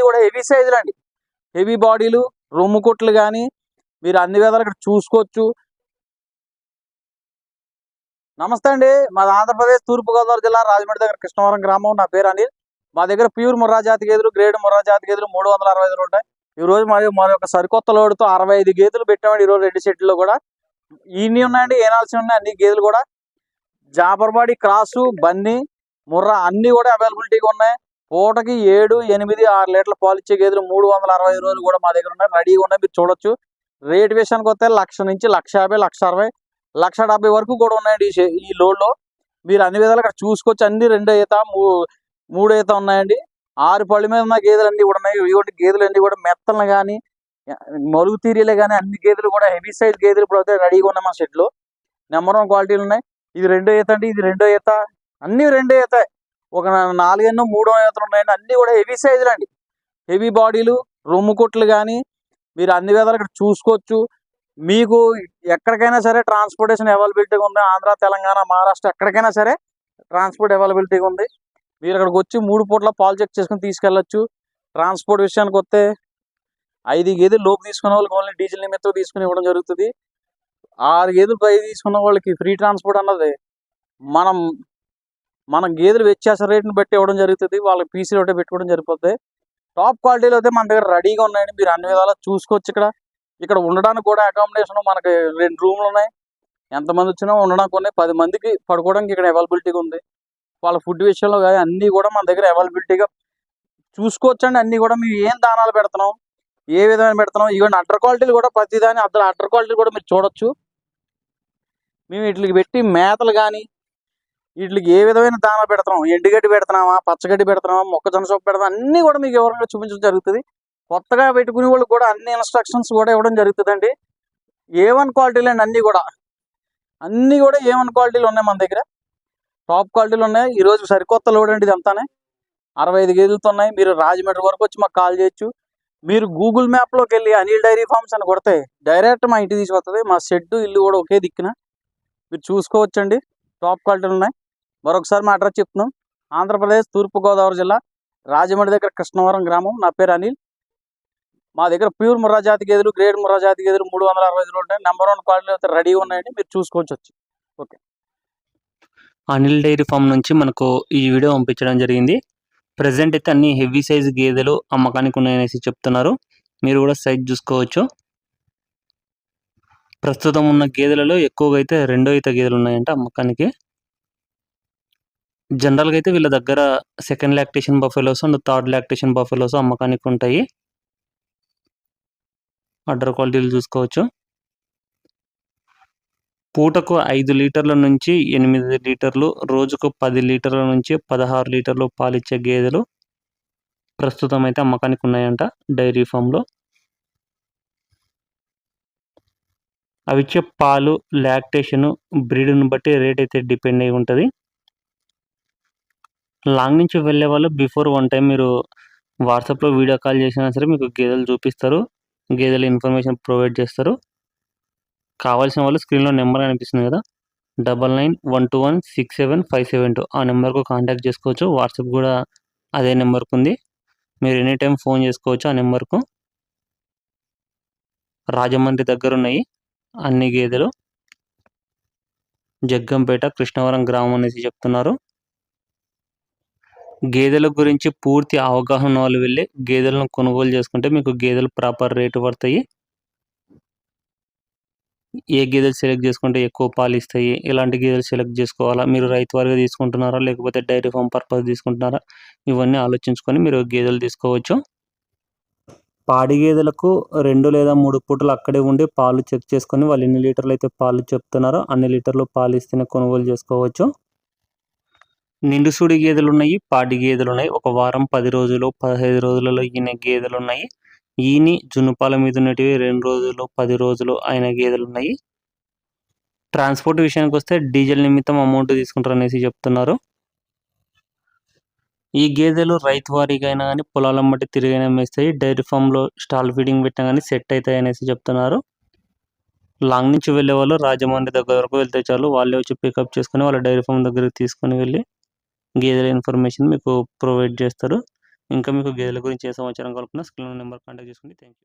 అన్ని కూడా హెవీ సైజులు అండి. హెవీ బాడీలు రొమ్ము కొట్లు కానీ మీరు అన్ని విధాలు ఇక్కడ చూసుకోవచ్చు. నమస్తే అండి. మాది ఆంధ్రప్రదేశ్ తూర్పుగోదావరి జిల్లా రాజమండ్రి దగ్గర కృష్ణవరం గ్రామం. నా పేరు అనిల్. మా దగ్గర ప్యూర్ ముర్రా జాతి గేదెలు గ్రేడ్ ముర్రా జాతి గేదెలు మూడు వందల అరవై ఐదు ఉంటాయి. ఈ రోజు మరి మరి ఒక సరికొత్త లోడుతో అరవై ఐదు గేదెలు పెట్టామండి. ఈ రోజు రెండు షెడ్లో కూడా. ఇన్ని ఉన్నాయండి ఏనాల్సి ఉన్నాయి అన్ని గేదెలు కూడా. జాబర్బాడి క్రాసు బన్నీ ముర్రా అన్ని కూడా అవైలబిలిటీగా ఉన్నాయి. పూటకి ఏడు ఎనిమిది ఆరు లీటర్ల పాలు ఇచ్చే గేదెలు మూడు వందల అరవై రోజులు కూడా మా దగ్గర ఉన్నాయి. రెడీగా ఉన్నాయి మీరు చూడొచ్చు. రేట్ విషయానికి వస్తే లక్ష నుంచి లక్ష యాభై లక్ష అరవై లక్ష డెబ్బై వరకు కూడా ఉన్నాయండి ఈ లోడ్లో. మీరు అన్ని విధాలు ఇక్కడ చూసుకోవచ్చు. అన్ని రెండు ఈత మూ- మూడు ఈత ఉన్నాయండి. ఆరు పళ్ళ మీద ఉన్న గేదెలు అన్ని కూడా ఉన్నాయి. ఇటువంటి గేదెలు అన్ని కూడా మెత్తలు కానీ మరుగు తీరియలే కానీ అన్ని గేదెలు కూడా హెవీ సైజ్ గేదెలు ఇప్పుడు అయితే రెడీగా ఉన్నాయి మా షెడ్లో. నెంబర్ వన్ క్వాలిటీలు ఉన్నాయి. ఇది రెండో ఈత అండి. ఇది రెండో ఈత. అన్ని రెండో ఈత. ఒక నాలుగెన్నో మూడో ఈతలు ఉన్నాయండి. అన్ని కూడా హెవీ సైజులు అండి. హెవీ బాడీలు రొమ్ము కొట్లు కానీ మీరు అన్ని విధాలు ఇక్కడ చూసుకోవచ్చు. మీకు ఎక్కడికైనా సరే ట్రాన్స్పోర్టేషన్ అవైలబిలిటీగా ఉంది. ఆంధ్ర తెలంగాణ మహారాష్ట్ర ఎక్కడికైనా సరే ట్రాన్స్పోర్ట్ అవైలబిలిటీగా ఉంది. మీరు అక్కడికి వచ్చి మూడు పూట్ల పాలు చెక్ చేసుకుని తీసుకెళ్ళొచ్చు. ట్రాన్స్పోర్ట్ విషయానికి వస్తే ఐదు గేదెలు లోపు తీసుకున్న వాళ్ళకి ఓన్లీ డీజిల్ నిమిత్తం తీసుకుని ఇవ్వడం జరుగుతుంది. ఆరు గేదెలు పై తీసుకున్న వాళ్ళకి ఫ్రీ ట్రాన్స్పోర్ట్ అన్నది. మనం మన గేదెలు వ్యత్యాస రేట్ని బట్టి ఇవ్వడం జరుగుతుంది. వాళ్ళకి పీసీ ఒకటి పెట్టుకోవడం జరిగిపోతుంది టాప్ క్వాలిటీలో అయితే మన దగ్గర రెడీగా ఉన్నాయండి. మీరు అన్ని విధాలా చూసుకోవచ్చు ఇక్కడ. ఇక్కడ ఉండడానికి కూడా అకామిడేషన్ మనకి రెండు రూమ్లు ఉన్నాయి. ఎంతమంది వచ్చినా ఉండడానికి ఉన్నాయి. పది మందికి పడుకోవడానికి ఇక్కడ అవైలబిలిటీగా ఉంది. వాళ్ళ ఫుడ్ విషయంలో కానీ అన్నీ కూడా మన దగ్గర అవైలబిలిటీగా చూసుకోవచ్చండి. అన్నీ కూడా మేము ఏం దానాలు పెడుతున్నాం? ఏ విధమైన పెడుతున్నాం? ఈవెన్ అడ్డర్ క్వాలిటీలు కూడా ప్రతిదాని అద్దరు అడ్డర్ క్వాలిటీ కూడా మీరు చూడొచ్చు. మేము వీటికి పెట్టి మేతలు కానీ వీటికి ఏ విధమైన దానా పెడుతున్నాం ఎండుగడ్డి పెడుతున్నామా? పచ్చగడ్డి పెడుతున్నామా? మొక్కజొన్న సోపు పెడతాం? అన్నీ కూడా మీకు వివరంగా చూపించడం జరుగుతుంది. కొత్తగా పెట్టుకునే వాళ్ళు కూడా అన్ని ఇన్స్ట్రక్షన్స్ కూడా ఇవ్వడం జరుగుతుందండి. ఏ వన్ క్వాలిటీలు అండి అన్నీ కూడా. అన్నీ కూడా ఏ వన్ క్వాలిటీలు ఉన్నాయి మన దగ్గర. టాప్ క్వాలిటీలు ఉన్నాయి. ఈరోజు సరికొత్త లోడ్ అండి ఇదంతానే. అరవై ఐదు గేదెలతో ఉన్నాయి. మీరు రాజమండ్రి వరకు వచ్చి మాకు కాల్ చేయొచ్చు. మీరు గూగుల్ మ్యాప్లోకి వెళ్ళి అనిల్ డైరీ ఫార్మ్స్ అని కొడితే డైరెక్ట్ మా ఇంటికి తీసుకొస్తుంది మా షెడ్ ఇల్లు కూడా ఒకే దిక్కున. మీరు చూసుకోవచ్చండి. టాప్ క్వాలిటీలు ఉన్నాయి. మరొకసారి మా అడ్రస్ చెప్తున్నాం. ఆంధ్రప్రదేశ్ తూర్పుగోదావరి జిల్లా రాజమండ్రి దగ్గర కృష్ణవరం గ్రామం. నా పేరు అనిల్. మా దగ్గర ప్యూర్ ముర్రా జాతి గేదెలు గ్రేడ్ ముర్రా జాతి గేదెలు మూడు వందల అరవై ఐదు ఉంటాయి. నెంబర్ వన్ క్వాలిటీ అయితే రెడీగా ఉన్నాయండి. మీరు చూసుకోవచ్చు. వచ్చి అనిల్ డైరీ ఫామ్ నుంచి మనకు ఈ వీడియో పంపించడం జరిగింది. ప్రజెంట్ అయితే అన్ని హెవీ సైజ్ గేదెలు అమ్మకానికి ఉన్నాయనేసి చెప్తున్నారు. మీరు కూడా సైజ్ చూసుకోవచ్చు. ప్రస్తుతం ఉన్న గేదెలలో ఎక్కువగా అయితే రెండో ఈత గేదెలు ఉన్నాయంట అమ్మకానికి. జనరల్గా అయితే వీళ్ళ దగ్గర second lactation buffaloes and third lactation buffaloes అమ్మకానికి ఉంటాయి. అడ్డర్ క్వాలిటీలు చూసుకోవచ్చు. పూటకు ఐదు లీటర్ల నుంచి ఎనిమిది లీటర్లు రోజుకు పది లీటర్ల నుంచి పదహారు లీటర్లు పాలిచ్చే గేదెలు ప్రస్తుతం అయితే అమ్మకానికి ఉన్నాయంట డైరీ ఫామ్లో. అవి ఇచ్చే పాలు లాక్టేషన్ బ్రీడ్ని బట్టి రేట్ అయితే డిపెండ్ అయి ఉంటుంది. లాంగ్ నుంచి వెళ్ళే వాళ్ళు బిఫోర్ వన్ టైం మీరు వాట్సాప్లో వీడియో కాల్ చేసినా సరే మీకు గేదెలు చూపిస్తారు. గేదెల ఇన్ఫర్మేషన్ ప్రొవైడ్ చేస్తారు. కావాల్సిన వాళ్ళు స్క్రీన్లో నెంబర్ కనిపిస్తుంది కదా double nine one two one six seven five seven two ఆ నెంబర్కు కాంటాక్ట్ చేసుకోవచ్చు. వాట్సాప్ కూడా అదే నెంబర్కు ఉంది. మీరు ఎనీ టైం ఫోన్ చేసుకోవచ్చు ఆ నెంబర్కు. రాజమండ్రి దగ్గర ఉన్నాయి అన్ని గేదెలు. జగ్గంపేట కృష్ణవరం గ్రామం అనేసి చెప్తున్నారు. గేదెల గురించి పూర్తి అవగాహన వాళ్ళు వెళ్ళి గేదెలను కొనుగోలు చేసుకుంటే మీకు గేదెలు ప్రాపర్ రేటు పడతాయి. ఏ గేదెలు సెలెక్ట్ చేసుకుంటే ఎక్కువ పాలు ఇస్తాయి ఎలాంటి గేదెలు సెలెక్ట్ చేసుకోవాలా మీరు రైతు వారిగా తీసుకుంటున్నారా లేకపోతే డైరీ ఫామ్ పర్పస్ తీసుకుంటున్నారా ఇవన్నీ ఆలోచించుకొని మీరు గేదెలు తీసుకోవచ్చు. పాడి గేదెలకు రెండు లేదా మూడు పూటలు అక్కడే ఉండి పాలు చెక్ చేసుకొని వాళ్ళు ఎన్ని లీటర్లు అయితే పాలు చెప్తున్నారో అన్ని లీటర్లు పాలు ఇస్తేనే కొనుగోలు చేసుకోవచ్చు. నిండుసూడి గేదెలు ఉన్నాయి పాడి గేదెలు ఉన్నాయి ఒక వారం పది రోజులు పదహైదు రోజులలో ఈయన గేదెలు ఉన్నాయి ఈని జునుపాల మీద ఉన్నటివి రెండు రోజులు పది రోజులు అయిన గేదెలు ఉన్నాయి ట్రాన్స్పోర్ట్ విషయానికి వస్తే డీజిల్ నిమిత్తం అమౌంట్ తీసుకుంటారు అనేసి చెప్తున్నారు. ఈ గేదెలు రైతు వారీగా అయినా కానీ పొలాల మట్టి తిరిగైనా మేస్తాయి. డైరీ ఫామ్లో స్టాల్ ఫీడింగ్ పెట్టినా కానీ సెట్ అవుతాయి అనేసి చెప్తున్నారు. లాంగ్ నుంచి వెళ్ళే వాళ్ళు రాజమండ్రి దగ్గర వరకు వెళ్తే చాలు. వాళ్ళే వచ్చి పికప్ చేసుకుని వాళ్ళ డైరీ ఫామ్ దగ్గరికి తీసుకొని వెళ్ళి గేదెల ఇన్ఫర్మేషన్ మీకు ప్రొవైడ్ చేస్తారు. ఇంకా మీకు గేదెల గురించి ఏ సమాచారం కావాలన్నా స్క్రీన్ నెంబర్ కాంటాక్ట్ చేసుకోండి థ్యాంక్ యూ